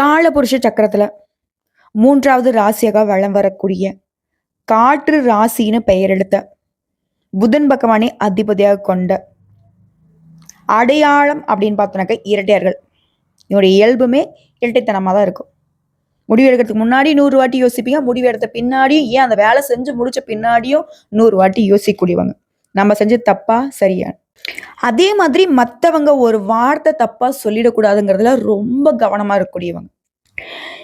காலபுருஷ சக்கரத்துல மூன்றாவது ராசியாக வளம் வரக்கூடிய காற்று ராசின்னு பெயர் எடுத்த புதன் பகவானை அதிபதியாக கொண்ட அடையாளம் அப்படின்னு பார்த்தோன்னாக்க இரட்டையர்கள். இவருடைய இயல்புமே இரட்டைத்தனமாக தான் இருக்கும். முடிவு எடுக்கிறதுக்கு முன்னாடி நூறு வாட்டி யோசிப்பீங்க. முடிவு எடுத்த பின்னாடியும் ஏன் அந்த வேலை செஞ்சு முடிச்ச பின்னாடியும் நூறு வாட்டி யோசிக்கக்கூடியவங்க. நம்ம செஞ்ச தப்பா சரியா? அதே மாதிரி மற்றவங்க ஒரு வார்த்தை தப்பா சொல்லிடக்கூடாதுங்கிறதுல ரொம்ப கவனமா இருக்கக்கூடியவங்க.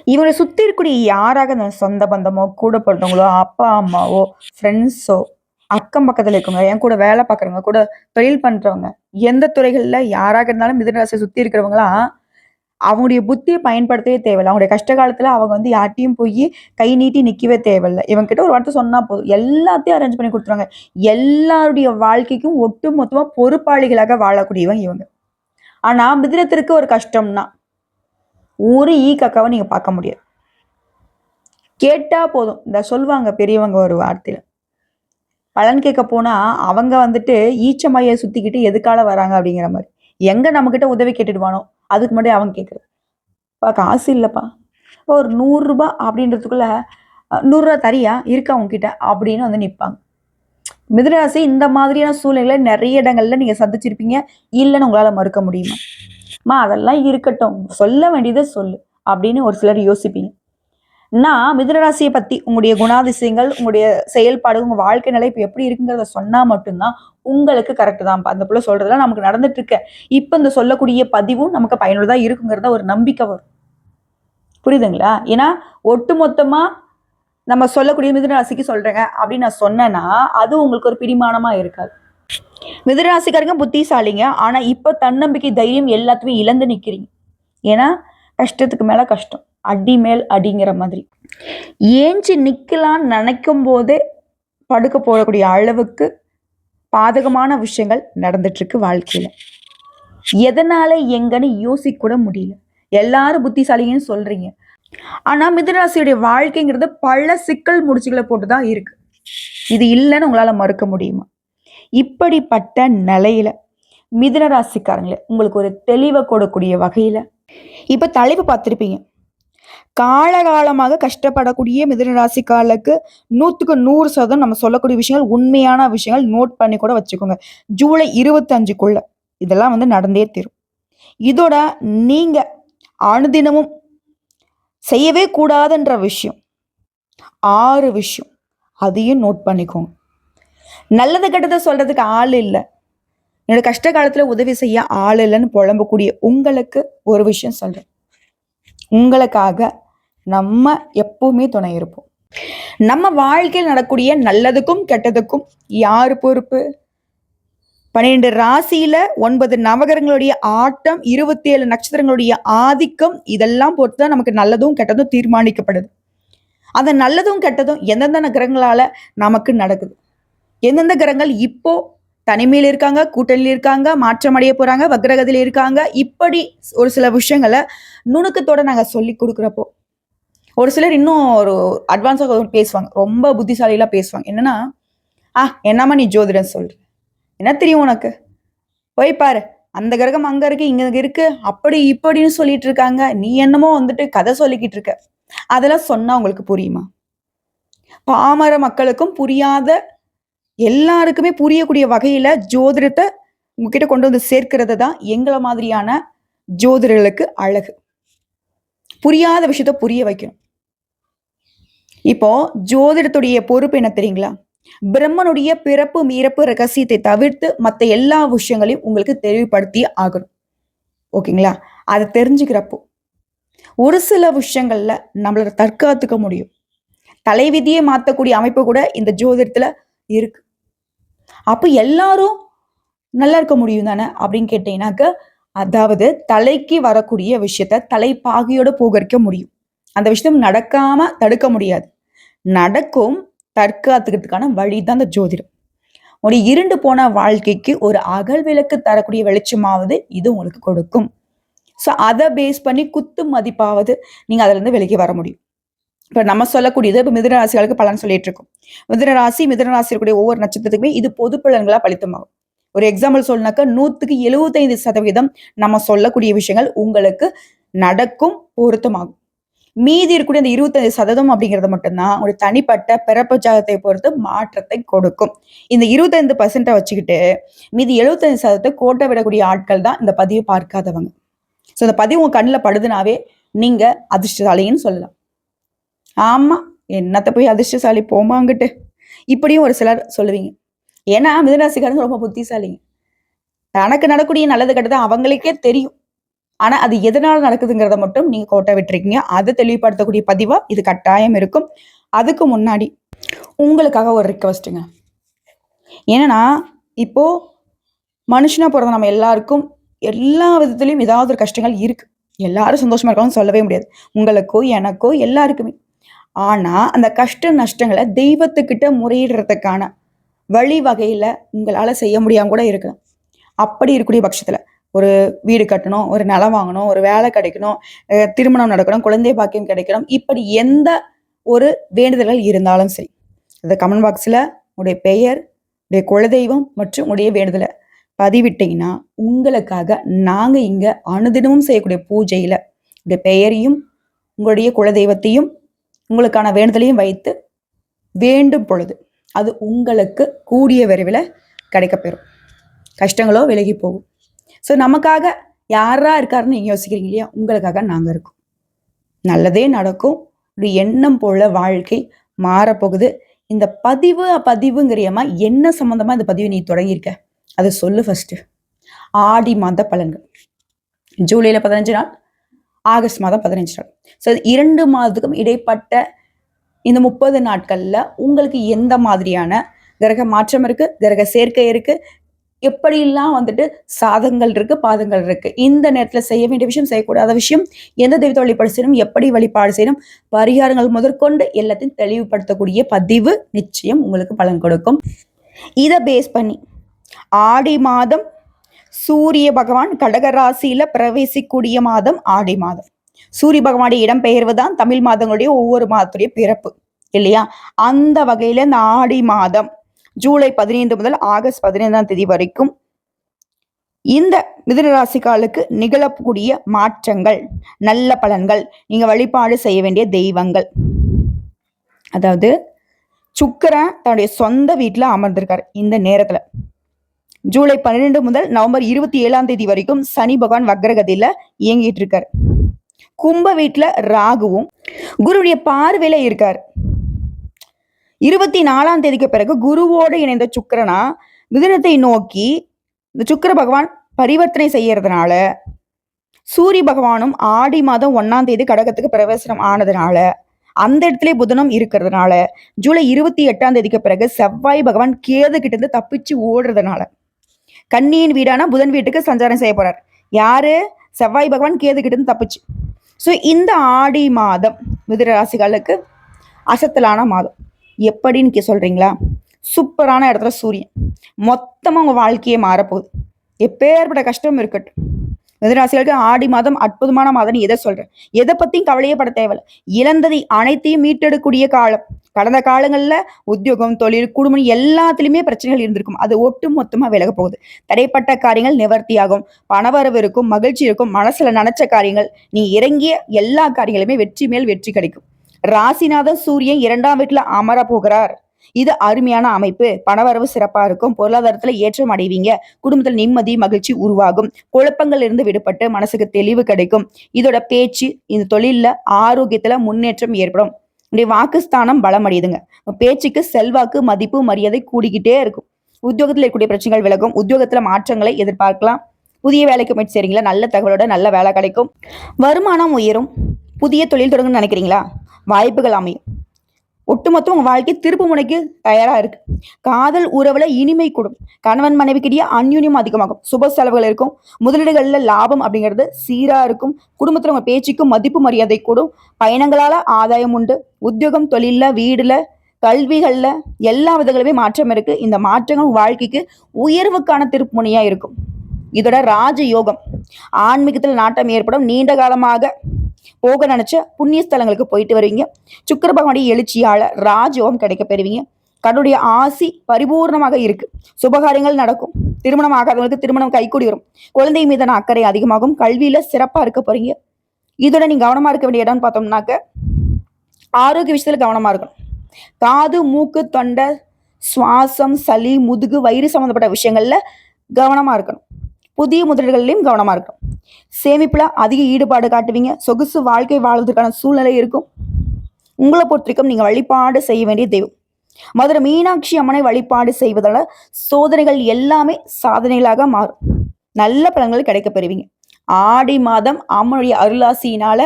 இவங்களை சுத்தி இருக்கக்கூடிய யாராக இந்த சொந்த பந்தமோ கூட பிறந்தவங்களோ அப்பா அம்மாவோ ஃப்ரெண்ட்ஸோ அக்கம் பக்கத்துல இருக்கவங்க என் கூட வேலை பார்க்குறவங்க கூட தொழில் பண்றவங்க எந்த துறைகள்ல யாராக இருந்தாலும் மிதனராசியை சுத்தி இருக்கிறவங்களாம் அவங்களுடைய புத்தியை பயன்படுத்தவே தேவையில்லை. அவங்களுடைய கஷ்ட காலத்தில் அவங்க வந்து யார்ட்டையும் போய் கை நீட்டி நிற்கவே தேவையில்லை. இவங்ககிட்ட ஒரு வார்த்தை சொன்னால் போதும். எல்லாத்தையும் அரேஞ்ச் பண்ணி கொடுத்துருவாங்க. எல்லாருடைய வாழ்க்கைக்கும் ஒட்டு மொத்தமாக பொறுப்பாளிகளாக வாழக்கூடியவங்க இவங்க. ஆனால் மிதிரத்திற்கு ஒரு கஷ்டம்னா ஒரு ஈ கக்காவை நீங்கள் பார்க்க முடியாது. கேட்டால் போதும். இந்த சொல்லுவாங்க பெரியவங்க ஒரு வார்த்தையில். பலன் கேட்க போனால் அவங்க வந்துட்டு ஈச்சமையை சுற்றிக்கிட்டு எதுக்கால வராங்க அப்படிங்கிற மாதிரி. எங்கே நம்மக்கிட்ட உதவி கேட்டுடுவானோ? அதுக்கு முன்னாடி அவன் கேட்குறது பா காசு இல்லைப்பா. இப்போ ஒரு நூறுரூபா அப்படின்றதுக்குள்ள நூறுரூவா தரியா? இருக்கா உங்ககிட்ட அப்படின்னு வந்து நிற்பாங்க மிதுனராசி இந்த மாதிரியான சூழ்நிலை நிறைய இடங்கள்ல நீங்கள் சந்திச்சிருப்பீங்க. இல்லைன்னு உங்களால் மறுக்க முடியுமா? அம்மா அதெல்லாம் இருக்கட்டும். சொல்ல வேண்டியதை சொல்லு அப்படின்னு ஒரு சிலர் யோசிப்பீங்க. நான் மிதுனராசியை பத்தி உங்களுடைய குணாதிசயங்கள் உங்களுடைய செயல்பாடு உங்க வாழ்க்கை நிலை இப்போ எப்படி இருக்குங்கிறத சொன்னா மட்டும்தான் உங்களுக்கு கரெக்ட் தான் அந்த புள்ள சொல்கிறதுலாம் நமக்கு நடந்துட்டு இருக்க. இப்போ இந்த சொல்லக்கூடிய பதிவும் நமக்கு பயனுள்ளதா இருக்குங்கிறத ஒரு நம்பிக்கை வரும். புரியுதுங்களா? ஏன்னா ஒட்டு மொத்தமா நம்ம சொல்லக்கூடிய மிதுனராசிக்கு சொல்றேங்க அப்படின்னு நான் சொன்னேன்னா அது உங்களுக்கு ஒரு பிடிமானமா இருக்காது. மிதுனராசிக்காரங்க புத்திசாலிங்க. ஆனா இப்போ தன்னம்பிக்கை தைரியம் எல்லாத்தையுமே இழந்து நிக்கிறீங்க. ஏன்னா கஷ்டத்துக்கு மேல கஷ்டம். அடி மேல் அடிங்கிற மாதிரி. ஏஞ்சி நிற்கலான்னு நினைக்கும் போதே படுக்க போடக்கூடிய அளவுக்கு பாதகமான விஷயங்கள் நடந்துட்டுருக்கு வாழ்க்கையில். வாழ்க்கையில எதனால எங்கன்னு யோசிக்க கூட முடியல. எல்லாரும் புத்திசாலிங்கன்னு சொல்கிறீங்க ஆனால் மிதுனராசியுடைய வாழ்க்கைங்கிறது பல சிக்கல் முடிச்சுகளை போட்டு தான் இருக்குது இது இல்லைன்னு உங்களால் மறுக்க முடியுமா? இப்படிப்பட்ட நிலையில் மிதுனராசிக்காரங்களே உங்களுக்கு ஒரு தெளிவை கொடுக்கூடிய வகையில் இப்போ தலைப்பு பார்த்துருப்பீங்க. காலகாலமாக கஷ்டப்படக்கூடிய மிதனராசிக்காரர்களுக்கு நூற்றுக்கு நூறு சதம் நம்ம சொல்லக்கூடிய விஷயங்கள் உண்மையான விஷயங்கள் நோட் பண்ணி கூட வச்சுக்கோங்க. ஜூலை இருபத்தஞ்சுக்குள்ள இதெல்லாம் வந்து நடந்தே தீரும். இதோட நீங்கள் அனுதினமும் செய்யவே கூடாதுன்ற விஷயம் ஆறு விஷயம் அதையும் நோட் பண்ணிக்கோங்க. நல்லது கெட்டதை சொல்கிறதுக்கு ஆள் இல்லை. என்னோட கஷ்ட காலத்தில் உதவி செய்ய ஆள் இல்லைன்னு புலம்பக்கூடிய உங்களுக்கு ஒரு விஷயம் சொல்கிறேன் உங்களுக்காக நம்ம எப்பவுமே துணை இருப்போம். நம்ம வாழ்க்கையில் நடக்கூடிய நல்லதுக்கும் கெட்டதுக்கும் யார் பொறுப்பு? பன்னிரெண்டு ராசியில ஒன்பது நவகரங்களுடைய ஆட்டம் இருபத்தி ஏழு நட்சத்திரங்களுடைய ஆதிக்கம் இதெல்லாம் பொறுத்து தான் நமக்கு நல்லதும் கெட்டதும் தீர்மானிக்கப்படுது. அந்த நல்லதும் கெட்டதும் எந்தெந்த கிரகங்களால நமக்கு நடக்குது? எந்தெந்த கிரகங்கள் இப்போ தனிமையில் இருக்காங்க கூட்டணியில் இருக்காங்க மாற்றம் அடைய போறாங்க வக்ரகதியில் இருக்காங்க இப்படி ஒரு சில விஷயங்களை நுணுக்கத்தோட நாங்கள் சொல்லி கொடுக்குறப்போ ஒரு சிலர் இன்னும் ஒரு அட்வான்ஸாக பேசுவாங்க. ரொம்ப புத்திசாலிகளா பேசுவாங்க. என்னன்னா ஆ என்னம்மா நீ ஜோதிடம் சொல்ற? என்ன தெரியும் உனக்கு? போய் பாரு. அந்த கிரகம் அங்கே இருக்கு இங்க இருக்கு. அப்படி இப்படின்னு சொல்லிட்டு இருக்காங்க. நீ என்னமோ வந்துட்டு கதை சொல்லிக்கிட்டு இருக்க. அதெல்லாம் சொன்னா உங்களுக்கு புரியுமா? பாமர மக்களுக்கும் புரியாத எல்லாருக்குமே புரியக்கூடிய வகையில ஜோதிடத்தை உங்ககிட்ட கொண்டு வந்து சேர்க்கிறது தான் எங்களை மாதிரியான ஜோதிடர்களுக்கு அழகு. புரியாத விஷயத்த புரிய வைக்கணும். இப்போ ஜோதிடத்துடைய பொறுப்பு என்ன தெரியுங்களா? பிரம்மனுடைய பிறப்பு மீறப்பு ரகசியத்தை தவிர்த்து மற்ற எல்லா விஷயங்களையும் உங்களுக்கு தெளிவுபடுத்தி ஆகணும். ஓகேங்களா? அதை தெரிஞ்சுக்கிறப்போ ஒரு சில விஷயங்கள்ல நம்மள தற்காத்துக்க முடியும். தலைவிதியை மாற்றக்கூடிய அமைப்பு கூட இந்த ஜோதிடத்துல இருக்கு. அப்ப எல்லாரும் நல்லா இருக்க முடியும் தானே அப்படின்னு கேட்டீங்கன்னாக்க அதாவது தலைக்கு வரக்கூடிய விஷயத்த தலைப்பாகியோட போகரிக்க முடியும். அந்த விஷயம் நடக்காம தடுக்க முடியாது. நடக்கும் தற்காத்துக்கிறதுக்கான வழி தான் அந்த ஜோதிடம். ஒரு இருண்டு போன வாழ்க்கைக்கு ஒரு அகல் விளக்கு தரக்கூடிய வெளிச்சமாவது இது உங்களுக்கு கொடுக்கும். ஸோ அதை பேஸ் பண்ணி குத்து மதிப்பாவது நீங்கள் அதுலேருந்து வெளியே வர முடியும். இப்போ நம்ம சொல்லக்கூடியது இப்போ மிதுன ராசிகளுக்கு பலன் சொல்லிட்டு இருக்கோம். மிதுன ராசி மிதுன ராசி இருக்கக்கூடிய ஒவ்வொரு நட்சத்திரத்துக்குமே இது பொது பலன்களாக பலித்தமாகும். ஒரு எக்ஸாம்பிள் சொல்லனாக்கா நூற்றுக்கு எழுபத்தைந்து சதவீதம் நம்ம சொல்லக்கூடிய விஷயங்கள் உங்களுக்கு நடக்கும் பொருத்தமாகும். மீதி இருக்கக்கூடிய அந்த இருபத்தஞ்சு சதவீதம் அப்படிங்கிறது மட்டும்தான் உங்களுடைய தனிப்பட்ட பிறப்பு ஜாதகத்தை பொறுத்து மாற்றத்தை கொடுக்கும். இந்த இருபத்தைந்து பர்சன்ட்டை வச்சுக்கிட்டு மீதி எழுபத்தஞ்சு சதவீதத்தை கோட்டை விடக்கூடிய ஆட்கள் தான் இந்த பதிவை பார்க்காதவங்க. ஸோ இந்த பதிவு உங்க கண்ணில் படுதுனாவே நீங்க அதிர்ஷ்டசாலின்னு சொல்லலாம். ஆமா என்னத்த போய் அதிர்ஷ்டசாலி போமாங்கிட்டு இப்படியும் ஒரு சிலர் சொல்லுவீங்க. ஏன்னா மிதராசிக்காரங்க ரொம்ப புத்திசாலிங்க. தனக்கு நடக்கூடிய நல்லது கெட்டது அவங்களுக்கே தெரியும். ஆனால் அது எதனால் நடக்குதுங்கிறத மட்டும் நீங்கள் கோட்டை விட்டுருக்கீங்க. அதை தெளிவுபடுத்தக்கூடிய பதிவாக இது கட்டாயம் இருக்கும். அதுக்கு முன்னாடி உங்களுக்காக ஒரு ரிக்வஸ்ட்டுங்க ஏன்னா இப்போ மனுஷனாக பிறந்த நம்ம எல்லாருக்கும் எல்லா விதத்துலேயும் ஏதாவது ஒரு கஷ்டங்கள் இருக்கு. எல்லாரும் சந்தோஷமா இருக்காங்கன்னு சொல்லவே முடியாது. உங்களுக்கோ எனக்கோ எல்லாருக்குமே. ஆனால் அந்த கஷ்ட நஷ்டங்களை தெய்வத்துக்கிட்ட முறையிடுறதுக்கான வழிவகையில உங்களால் செய்ய முடியாமல் கூட இருக்கலாம். அப்படி இருக்கக்கூடிய பட்சத்தில். ஒரு வீடு கட்டணும் ஒரு நிலம் வாங்கணும் ஒரு வேலை கிடைக்கணும் திருமணம் நடக்கணும் குழந்தை பாக்கியம் கிடைக்கணும் இப்படி எந்த ஒரு வேண்டுதல்கள் இருந்தாலும் சரி. இந்த கமெண்ட் பாக்ஸில் உடைய பெயர் உடைய குலதெய்வம் மற்றும் உடைய வேண்டுதலை பதிவிட்டீங்கன்னா உங்களுக்காக நாங்கள் இங்கே அனுதினமும் செய்யக்கூடிய பூஜையில் உடைய பெயரையும் உங்களுடைய குலதெய்வத்தையும் உங்களுக்கான வேண்டுதலையும் வைத்து வேண்டும் பொழுது அது உங்களுக்கு கூடிய விரைவில் கிடைக்கப்பெறும். கஷ்டங்களோ விலகி போகும். ஸோ நமக்காக யாரா இருக்காருன்னு நீங்க யோசிக்கிறீங்க இல்லையா? உங்களுக்காக நாங்க இருக்கோம். நல்லதே நடக்கும். ஒரு எண்ணம் போல வாழ்க்கை மாறப்போகுது. இந்த பதிவு பதிவுங்கிறியமா என்ன சம்மந்தமாக இந்த பதிவு நீ தொடங்கியிருக்க? அதை சொல்லு ஃபர்ஸ்ட் ஆடி மாத பலன்கள். ஜூலைல பதினஞ்சு நாள் ஆகஸ்ட் மாதம் பதினஞ்சு நாள். ஸோ இரண்டு மாதத்துக்கும் இடைப்பட்ட இந்த முப்பது நாட்கள்ல உங்களுக்கு எந்த மாதிரியான கிரக மாற்றம் இருக்கு? கிரக சேர்க்கை இருக்கு? எப்படியெல்லாம் வந்துட்டு சாதங்கள் இருக்கு பாதங்கள் இருக்கு. இந்த நேரத்தில் செய்ய வேண்டிய விஷயம் செய்யக்கூடாத விஷயம் எந்த தெய்வத்தை வழிபாடு செய்யணும் எப்படி வழிபாடு செய்யணும் பரிகாரங்கள் முதற்கொண்டு எல்லாத்தையும் தெளிவுபடுத்தக்கூடிய பதிவு நிச்சயம் உங்களுக்கு பலன் கொடுக்கும். இதை பேஸ் பண்ணி ஆடி மாதம் சூரிய பகவான் கடகராசியில பிரவேசிக்கூடிய மாதம் ஆடி மாதம். சூரிய பகவானுடைய இடம் பெயர்வுதான் தமிழ் மாதங்களுடைய ஒவ்வொரு மாதத்துடைய பிறப்பு இல்லையா? அந்த வகையில இந்த ஆடி மாதம் ஜூலை பதினைந்து முதல் ஆகஸ்ட் பதினைந்தாம் தேதி வரைக்கும் இந்த மிதுனராசிக்காலுக்கு நிகழக்கூடிய மாற்றங்கள் நல்ல பலன்கள் நீங்க வழிபாடு செய்ய வேண்டிய தெய்வங்கள். அதாவது சுக்கரன் தன்னுடைய சொந்த வீட்டுல அமர்ந்திருக்காரு இந்த நேரத்துல. ஜூலை பன்னிரெண்டு முதல் நவம்பர் இருபத்தி ஏழாம் தேதி வரைக்கும் சனி பகவான் வக்ரகதியில இயங்கிட்டு இருக்காரு. கும்ப வீட்டுல ராகுவும் குருவுடைய பார்வையில இருக்காரு. இருபத்தி நாலாம் தேதிக்கு பிறகு குருவோடு இணைந்த சுக்கிரனா மிதுனத்தை நோக்கி இந்த சுக்கர பகவான் பரிவர்த்தனை செய்யறதுனால சூரிய பகவானும் ஆடி மாதம் ஒன்னாம் தேதி கடகத்துக்கு பிரவேசனம் ஆனதுனால அந்த இடத்துல புதனம் இருக்கிறதுனால ஜூலை இருபத்தி எட்டாம் தேதிக்கு பிறகு செவ்வாய் பகவான் கேது கிட்ட இருந்து தப்பிச்சு ஓடுறதுனால கன்னியின் வீடான புதன் வீட்டுக்கு சஞ்சாரம் செய்ய போறார். யாரு? செவ்வாய் பகவான் கேது கிட்ட இருந்து தப்பிச்சு. ஸோ இந்த ஆடி மாதம் மிதுன ராசிகளுக்கு அசத்தலான மாதம். எப்படின்னு கே- சொல்றீங்களா? சூப்பரான இடத்துல சூரியன். மொத்தமாக உங்கள் வாழ்க்கையே மாறப்போகுது. எப்பேற்பட்ட கஷ்டம் இருக்கட்டும். மிதராசிகளுக்கு ஆடி மாதம் அற்புதமான மாதம் எதை சொல்றேன்? எதை பத்தியும் கவலையப்பட தேவையில்லை. இழந்ததை அனைத்தையும் மீட்டெடுக்கூடிய காலம். கடந்த காலங்களில் உத்தியோகம் தொழில் குடும்பம் எல்லாத்துலேயுமே பிரச்சனைகள் இருந்திருக்கும். அது ஒட்டு மொத்தமாக விலக போகுது. தடைப்பட்ட காரியங்கள் நிவர்த்தியாகும். பணவரவு இருக்கும் மகிழ்ச்சி இருக்கும். மனசுல நினச்ச காரியங்கள் நீ இறங்கிய எல்லா காரியங்களுமே வெற்றி மேல் வெற்றி கிடைக்கும். ராசிநாத சூரியன் இரண்டாம் வீட்டுல அமர போகிறார். இது அருமையான அமைப்பு. பணவரவு சிறப்பா இருக்கும். பொருளாதாரத்துல ஏற்றம் அடைவீங்க. குடும்பத்தில் நிம்மதி மகிழ்ச்சி உருவாகும். குழப்பங்கள் இருந்து விடுபட்டு மனசுக்கு தெளிவு கிடைக்கும். இதோட பேச்சு இந்த தொழில்ல ஆரோக்கியத்துல முன்னேற்றம் ஏற்படும். இப்படி வாக்குஸ்தானம் பலமடையுதுங்க பேச்சுக்கு செல்வாக்கு மதிப்பு மரியாதை கூடிக்கிட்டே இருக்கும். உத்தியோகத்துல இருக்கக்கூடிய பிரச்சனைகள் விலகும். உத்தியோகத்துல மாற்றங்களை எதிர்பார்க்கலாம். புதிய வேலைக்கு முயற்சி செய்றீங்களா? நல்ல தகவலோட நல்ல வேலை கிடைக்கும். வருமானம் உயரும். புதிய தொழில் தொடங்கணும்னு நினைக்கிறீங்களா? வாய்ப்புகள் அமையும். ஒட்டுமொத்தம் உங்கள் வாழ்க்கை திருப்பு முனைக்கு தயாராக இருக்கு. காதல் உறவுல இனிமை கூடும். கணவன் மனைவிக்கிடையே அந்யூன்யம் அதிகமாகும். சுப செலவுகள் இருக்கும். முதலீடுகளில் லாபம் அப்படிங்கிறது சீராக இருக்கும். குடும்பத்தில் உங்கள் பேச்சுக்கும் மதிப்பு மரியாதை கூடும். பயணங்களால் ஆதாயம் உண்டு. உத்தியோகம் தொழிலில் வீடில் கல்விகளில் எல்லா விதங்களுமே மாற்றம் இருக்கு. இந்த மாற்றங்கள் வாழ்க்கைக்கு உயர்வுக்கான திருப்புமுனையா இருக்கும். இதோட ராஜ யோகம் ஆன்மீகத்தில் நாட்டம் ஏற்படும். நீண்ட காலமாக போக நினைச்ச புண்ணிய ஸ்தலங்களுக்கு போயிட்டு வருவீங்க. சுக்கிர பகவானுடைய எழுச்சியால ராஜயோகம் கிடைக்க பெறுவீங்க. கண்ணுடைய ஆசி பரிபூர்ணமாக இருக்கு. சுபகாரியங்கள் நடக்கும். திருமணம் ஆகாதவங்களுக்கு திருமணம் கைகூடி வரும். குழந்தை மீதான அக்கறை அதிகமாகும். கல்வியில சிறப்பா இருக்க போறீங்க. இதோட நீ கவனமா இருக்க வேண்டிய இடம்னு பார்த்தோம்னாக்க ஆரோக்கிய விஷயத்துல கவனமா இருக்கணும். காது மூக்கு தொண்டை சுவாசம் சளி முதுகு வயிறு சம்மந்தப்பட்ட விஷயங்கள்ல கவனமா இருக்கணும். புதிய முதலீடுகள்லையும் கவனமா இருக்கணும். சேமிப்பில் அதிக ஈடுபாடு காட்டுவீங்க. சொகுசு வாழ்க்கை வாழ்வதற்கான சூழ்நிலை இருக்கும். உங்களை பொறுத்திருக்கும் நீங்கள் வழிபாடு செய்ய வேண்டிய தெய்வம். மதுரை மீனாட்சி அம்மனை வழிபாடு செய்வதால சோதனைகள் எல்லாமே சாதனைகளாக மாறும். நல்ல பலன்கள் கிடைக்க பெறுவீங்க. ஆடி மாதம் அம்மனுடைய அருளாசியினால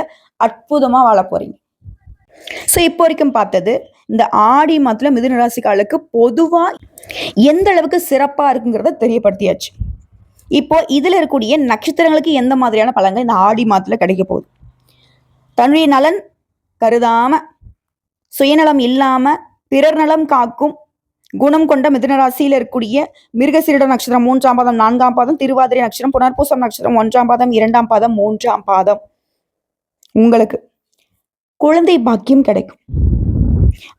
அற்புதமாக வாழ போறீங்க. ஸோ இப்போ வரைக்கும் பார்த்தது இந்த ஆடி மாதத்தில் மிதுன ராசிக்காலுக்கு பொதுவாக எந்த அளவுக்கு சிறப்பாக இருக்குங்கிறத தெரியப்படுத்தியாச்சு. இப்போ இதில் இருக்கக்கூடிய நட்சத்திரங்களுக்கு எந்த மாதிரியான பலன்கள் இந்த ஆடி மாதத்தில் கிடைக்க போகுது? தன்னுடைய நலன் கருதாம சுயநலம் இல்லாம பிறர் நலம் காக்கும் குணம் கொண்ட மிதுனராசியில் இருக்கக்கூடிய மிருகசீரிட நட்சத்திரம் மூன்றாம் பாதம் நான்காம் பாதம் திருவாதிரை நட்சத்திரம் புனர்பூசம் நட்சத்திரம் ஒன்றாம் பாதம் இரண்டாம் பாதம் மூன்றாம் பாதம். உங்களுக்கு குழந்தை பாக்கியம் கிடைக்கும்.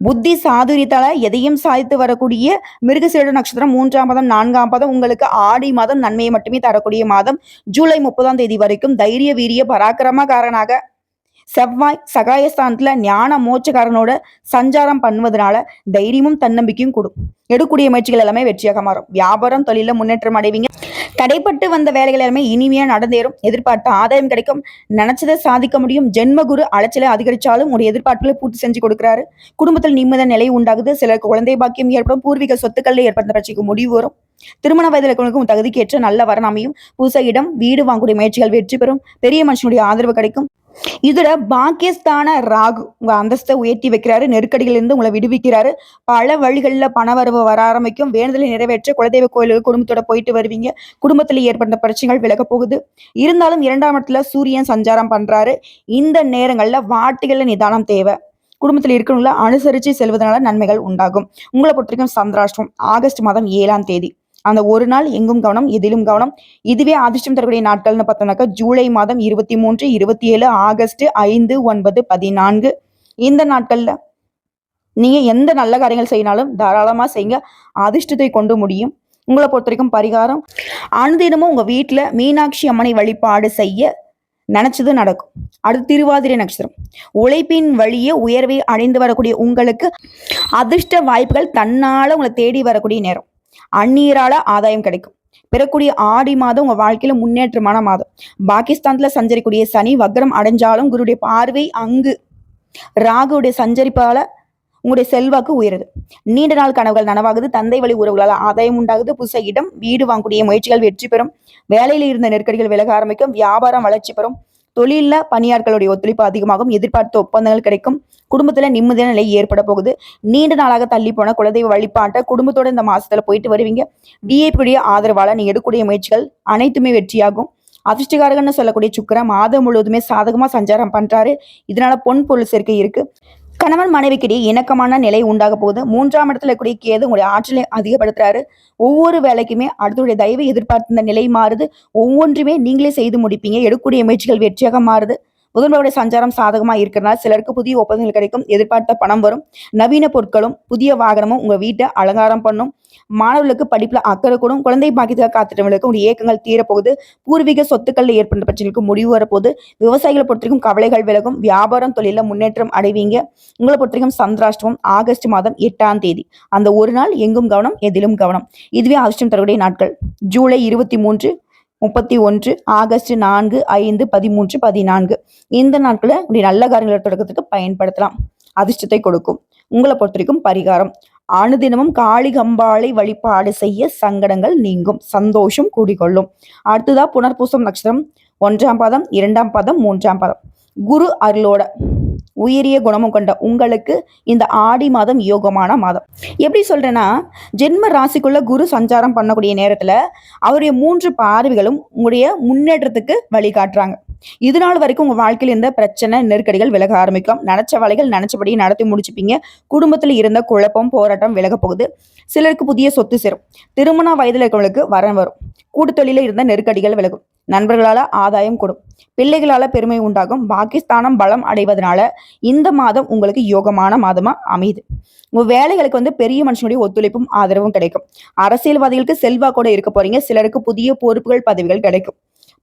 புத்தி சாதுரியத்தால எதையும் சாதித்து வரக்கூடிய மிருகசீட நட்சத்திரம் மூன்றாம் மாதம் நான்காம் மாதம் உங்களுக்கு ஆடி மாதம் நன்மையை மட்டுமே தரக்கூடிய மாதம். ஜூலை முப்பதாம் தேதி வரைக்கும் தைரிய வீரிய பராக்கிரமக்காரனாக செவ்வாய் சகாயஸ்தானத்துல ஞான மோட்சக்காரனோட சஞ்சாரம் பண்ணுவதனால தைரியமும் தன்னம்பிக்கையும் கூடும். எடுக்கூடிய முயற்சிகள் எல்லாமே வெற்றியாக மாறும். வியாபாரம் தொழில முன்னேற்றம் அடைவீங்க. தடைப்பட்டு வந்த வேலைகள் எல்லாமே இனிமையா நடந்தேறும். எதிர்பார்த்த ஆதாயம் கிடைக்கும். நினைச்சதை சாதிக்க முடியும். ஜென்மகுரு அலைச்சலை அதிகரிச்சாலும் ஒரு எதிர்பார்ப்புகளை பூர்த்தி செஞ்சு கொடுக்குறாரு. குடும்பத்தில் நிம்மத நிலை உண்டாகுது. சிலருக்கு குழந்தை பாக்கியம் ஏற்படும். பூர்வீக சொத்துக்களில் ஏற்பட்ட பிரச்சனைக்கு முடிவு வரும். திருமண வயதில் இருக்கிறவங்களுக்கும் தகுதிக்கேற்ற நல்ல வரண் அமையும். இடம் வீடு வாங்கக்கூடிய முயற்சிகள் வெற்றி பெறும். பெரிய மனுஷனுடைய ஆதரவு கிடைக்கும். இதுல பாக்கியஸ்தான ராகு உங்க அந்தஸ்தை உயர்த்தி வைக்கிறாரு நெருக்கடியிலிருந்து உங்களை விடுவிக்கிறாரு. பல வழிகளில் பணவரவு வர ஆரம்பிக்கும். வேண்டுதலை நிறைவேற்ற குலதெய்வ கோயிலுக்கு குடும்பத்தோட போயிட்டு வருவீங்க. குடும்பத்துல ஏற்பட்ட பிரச்சனைகள் விலக போகுது. இருந்தாலும் இரண்டாம் இடத்துல சூரியன் சஞ்சாரம் பண்றாரு. இந்த நேரங்கள்ல வாட்டுகள்ல நிதானம் தேவை. குடும்பத்தில் இருக்கணும்ல அனுசரித்து செல்வதனால நன்மைகள் உண்டாகும். உங்களை பொறுத்த வரைக்கும் சந்திராஷ்டிரம் ஆகஸ்ட் மாதம் ஏழாம் தேதி. அந்த ஒரு நாள் எங்கும் கவனம் எதிலும் கவனம். இதுவே அதிர்ஷ்டம் தரக்கூடிய நாட்கள்னு பார்த்தோம்னாக்கா ஜூலை மாதம் இருபத்தி மூன்று இருபத்தி ஏழு ஆகஸ்ட் ஐந்து ஒன்பது பதினான்கு. இந்த நாட்கள்ல நீங்க எந்த நல்ல காரியங்கள் செய்யினாலும் தாராளமா செய்யுங்க அதிர்ஷ்டத்தை கொண்டு முடியும். உங்களை பொறுத்த வரைக்கும் பரிகாரம். அனுதினமும் உங்க வீட்டுல மீனாட்சி அம்மனை வழிபாடு செய்ய நினைச்சது நடக்கும். அடுத்து திருவாதிரை நட்சத்திரம். உழைப்பின் வழியே உயர்வை அடைந்து வரக்கூடிய உங்களுக்கு அதிர்ஷ்ட வாய்ப்புகள் தன்னால உங்களை தேடி வரக்கூடிய நேரம். அந்நீரால ஆதாயம் கிடைக்கும். பிறக்கூடிய ஆடி மாதம் உங்க வாழ்க்கையில முன்னேற்றமான மாதம். பாகிஸ்தான்ல சஞ்சரிக்கூடிய சனி வக்ரம் அடைஞ்சாலும் குருடைய பார்வை அங்கு. ராகுடைய சஞ்சரிப்பால உங்களுடைய செல்வாக்கு உயருது. நீண்ட நாள் கனவுகள் நனவாகுது. தந்தை வழி உறவுகளால் ஆதாயம் உண்டாகுது. புதுச இடம் வீடு வாங்கக்கூடிய முயற்சிகள் வெற்றி பெறும். வேலையில் இருந்த நெருக்கடிகள் விலக ஆரம்பிக்கும். வியாபாரம் வளர்ச்சி பெறும். தொழிலில் பணியாட்களுடைய ஒத்துழைப்பு அதிகமாகும் எதிர்பார்த்த ஒப்பந்தங்கள் கிடைக்கும். குடும்பத்தில் நிம்மதியான நிலை ஏற்பட போகுது. நீண்ட நாளாக தள்ளி போன குலதெய்வ வழிபாட்டை குடும்பத்தோட இந்த மாசத்துல போயிட்டு வருவீங்க. விஐபியுடைய ஆதரவால நீ எடுக்கக்கூடிய முயற்சிகள் அனைத்துமே வெற்றியாகும். அதிர்ஷ்டகாரகன்னு சொல்லக்கூடிய சுக்கரம் மாதம் முழுவதுமே சாதகமா சஞ்சாரம் பண்றாரு. இதனால பொன் பொருள் சேர்க்கை இருக்கு. கணவன் மனைவிக்கிடையே இணக்கமான நிலை உண்டாக போகுது. மூன்றாம் இடத்துல இருக்கக்கூடிய கேது உங்களுடைய ஆற்றலை அதிகப்படுத்துறாரு. ஒவ்வொரு வேலைக்குமே அடுத்தவருடைய தயவை எதிர்பார்த்த நிலை மாறுது. ஒவ்வொன்றுமே நீங்களே செய்து முடிப்பீங்க. எடுக்கக்கூடிய முயற்சிகள் வெற்றியாக மாறுது. புதன்களுடைய சஞ்சாரம் சாதகமாக இருக்கிறனால சிலருக்கு புதிய ஒப்பந்தங்கள் கிடைக்கும் எதிர்பார்த்த பணம் வரும். நவீன பொருட்களும் புதிய வாகனமும் உங்கள் வீட்டை அலங்காரம் பண்ணும். மாணவர்களுக்கு படிப்பில் அக்கறை கூடும். குழந்தை பாக்கியத்துக்காக காத்துட்டவங்களுக்கு உங்களுடைய ஏக்கங்கள் தீரப்போகுது. பூர்வீக சொத்துக்களில் ஏற்பட்ட பிரச்சனைக்கு முடிவு வரப்போகுது. விவசாயிகளை பொறுத்தவரைக்கும் கவலைகள் விலகும். வியாபாரம் தொழிலில் முன்னேற்றம் அடைவீங்க. உங்களை பொறுத்தவரைக்கும் சந்திராஷ்டமம் ஆகஸ்ட் மாதம் எட்டாம் தேதி. அந்த ஒரு நாள் எங்கும் கவனம் எதிலும் கவனம். இதுவே அதிர்ஷ்டம் தரக்கூடிய நாட்கள். ஜூலை இருபத்தி மூன்று முப்பத்தி ஒன்று ஆகஸ்ட் நான்கு ஐந்து பதிமூன்று பதினான்கு. இந்த நாட்களை இப்படி நல்ல காரியங்களை தொடக்கத்துக்கு பயன்படுத்தலாம். அதிர்ஷ்டத்தை கொடுக்கும். உங்களை பொறுத்த வரைக்கும் பரிகாரம். அனுதினமும் காளிகம்பாளை வழிபாடு செய்ய சங்கடங்கள் நீங்கும். சந்தோஷம் கூடிக்கொள்ளும். அடுத்ததா புனர்பூசம் நட்சத்திரம். ஒன்றாம் பாதம் இரண்டாம் பாதம் மூன்றாம் பாதம். குரு அருளோட. உயரிய குணமும் கொண்ட உங்களுக்கு இந்த ஆடி மாதம் யோகமான மாதம். எப்படி சொல்றேன்னா ஜென்ம ராசிக்குள்ள குரு சஞ்சாரம் பண்ணக்கூடிய நேரத்துல அவருடைய மூன்று பார்வைகளும் உங்களுடைய முன்னேற்றத்துக்கு வழிகாட்டுறாங்க. இது நாள் வரைக்கும் உங்க வாழ்க்கையில் இருந்த பிரச்சனை நெருக்கடிகள் விலக ஆரம்பிக்கும். நினைச்ச வலைகள் நினைச்சபடி நடத்தி முடிச்சுப்பீங்க. குடும்பத்தில் இருந்த குழப்பம் போராட்டம் விலக போகுது. சிலருக்கு புதிய சொத்து சேரும். திருமண வயதில் இருக்கிறவங்களுக்கு வரன் வரும். கூட்டுத்தொழில இருந்த நெருக்கடிகள் விலகும். நண்பர்களால் ஆதாயம் கூடும். பிள்ளைகளால் பெருமை உண்டாகும். பாகிஸ்தானம் பலம் அடைவதனால இந்த மாதம் உங்களுக்கு யோகமான மாதமாக அமையுது. உங்கள் வேலைகளுக்கு வந்து பெரிய மனுஷனுடைய ஒத்துழைப்பும் ஆதரவும் கிடைக்கும். அரசியல்வாதிகளுக்கு செல்வா கூட இருக்க போறீங்க. சிலருக்கு புதிய பொறுப்புகள் பதவிகள் கிடைக்கும்.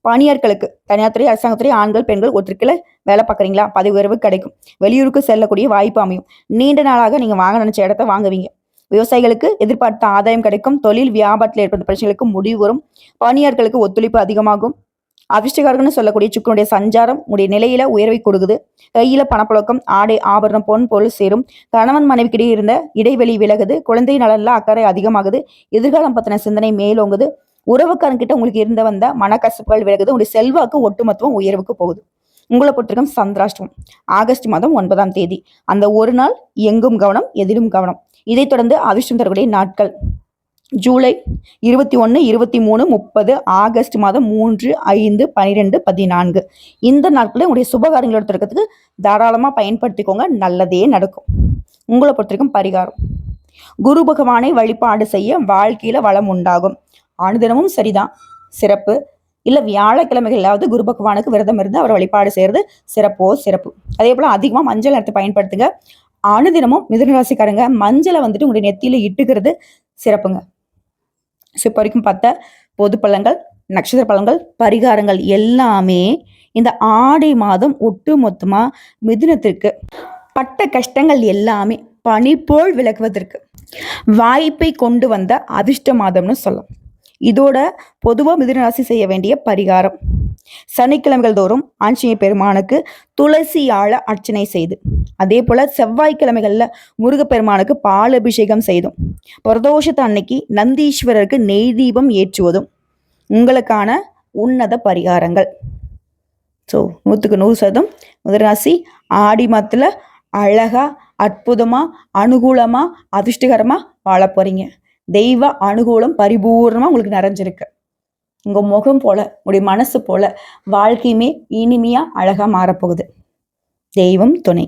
பணியாட்களுக்கு தனியார் துறை அரசாங்கத்துறை ஆண்கள் பெண்கள் ஒற்றுக்கில் வேலை பார்க்குறீங்களா? பதவி உயர்வு கிடைக்கும். வெளியூருக்கு செல்லக்கூடிய வாய்ப்பு அமையும். நீண்ட நாளாக நீங்கள் வாங்க நினச்ச இடத்த வாங்குவீங்க. விவசாயிகளுக்கு எதிர்பார்த்த ஆதாயம் கிடைக்கும். தொழில் வியாபாரத்தில் ஏற்பட்ட பிரச்சனைகளுக்கு முடிவு வரும். பணியாட்களுக்கு ஒத்துழைப்பு அதிகமாகும். அதிர்ஷ்டகாரகன்னு சொல்லக்கூடிய சுக்கனுடைய சஞ்சாரம் உடைய நிலையில உயர்வை கொடுக்குது. கையில பணப்புழக்கம் ஆடை ஆபரணம் பொன் பொருள் சேரும். கணவன் மனைவிக்கிடையே இருந்த இடைவெளி விலகுது. குழந்தை நலன்ல அக்கறை அதிகமாகுது. எதிர்காலம் பத்தின சிந்தனை மேலோங்குது. உறவுக்காரங்கிட்ட உங்களுக்கு இருந்த வந்த மனக்கசப்புகள் விலகுது. உங்களுடைய செல்வாக்கு ஒட்டுமொத்தமும் உயர்வுக்கு போகுது. உங்களை பொறுத்திருக்கும் சந்திராஷ்டமம். ஆகஸ்ட் மாதம் ஒன்பதாம் தேதி. அந்த ஒரு நாள் எங்கும் கவனம் எதிலும் கவனம். இதைத் தொடர்ந்து அதிர்ஷ்டம் தரக்கூடிய நாட்கள். ஜூலை இருபத்தி ஒன்று இருபத்தி மூணு முப்பது ஆகஸ்ட் மாதம் மூன்று ஐந்து பனிரெண்டு பதினான்கு. இந்த நாட்களில் உங்களுடைய சுபகாரியங்களோட தொடக்கத்துக்கு தாராளமாக பயன்படுத்திக்கோங்க. நல்லதே நடக்கும். உங்களை பொறுத்தவரைக்கும் பரிகாரம். குரு பகவானை வழிபாடு செய்ய வாழ்க்கையில் வளம் உண்டாகும். அனுதினமும் சரிதான். சிறப்பு. இல்லை வியாழக்கிழமைகளாவது குரு பகவானுக்கு விரதம் இருந்து அவர் வழிபாடு செய்கிறது சிறப்போ சிறப்பு. அதே போல் அதிகமாக மஞ்சள் நிறத்தை பயன்படுத்துங்க. அனுதினமும் மிதுனராசிக்காரங்க மஞ்சளை வந்துட்டு உங்களுடைய நெத்தியில இட்டுக்கிறது சிறப்புங்க. ஸோ இப்போ வரைக்கும் பார்த்த பொது பழங்கள் நட்சத்திர பழங்கள் பரிகாரங்கள் எல்லாமே இந்த ஆடி மாதம் ஒட்டு மொத்தமாக மிதுனத்திற்கு பட்ட கஷ்டங்கள் எல்லாமே பனி போல் விலகுவதற்கு வாய்ப்பை கொண்டு வந்த அதிர்ஷ்ட மாதம்னு சொல்லலாம். இதோட பொதுவாக மிதுனராசி செய்ய வேண்டிய பரிகாரம். சனிக்கிழமைகள் தோறும் ஆஞ்சநேய பெருமானுக்கு துளசியால அர்ச்சனை செய்து அதே போல செவ்வாய்க்கிழமைகளில் முருகப்பெருமானுக்கு பால் அபிஷேகம் செய்தும் பிரதோஷத்து அன்னைக்கு நந்தீஸ்வரருக்கு நெய் தீபம் ஏற்றுவதும் உங்களுக்கான உன்னத பரிகாரங்கள். ஸோ நூற்றுக்கு நூறு சதம் முதராசி ஆடி மாதத்தில் அழகா அற்புதமாக அனுகூலமாக அதிர்ஷ்டகரமாக வாழ போகிறீங்க தெய்வ அனுகூலம் பரிபூர்ணமாக உங்களுக்கு நிறைஞ்சிருக்கு. உங்கள் முகம் போல உங்களுடைய மனசு போல வாழ்க்கையுமே இனிமையாக அழகாக மாறப்போகுது. தெய்வம் துணை.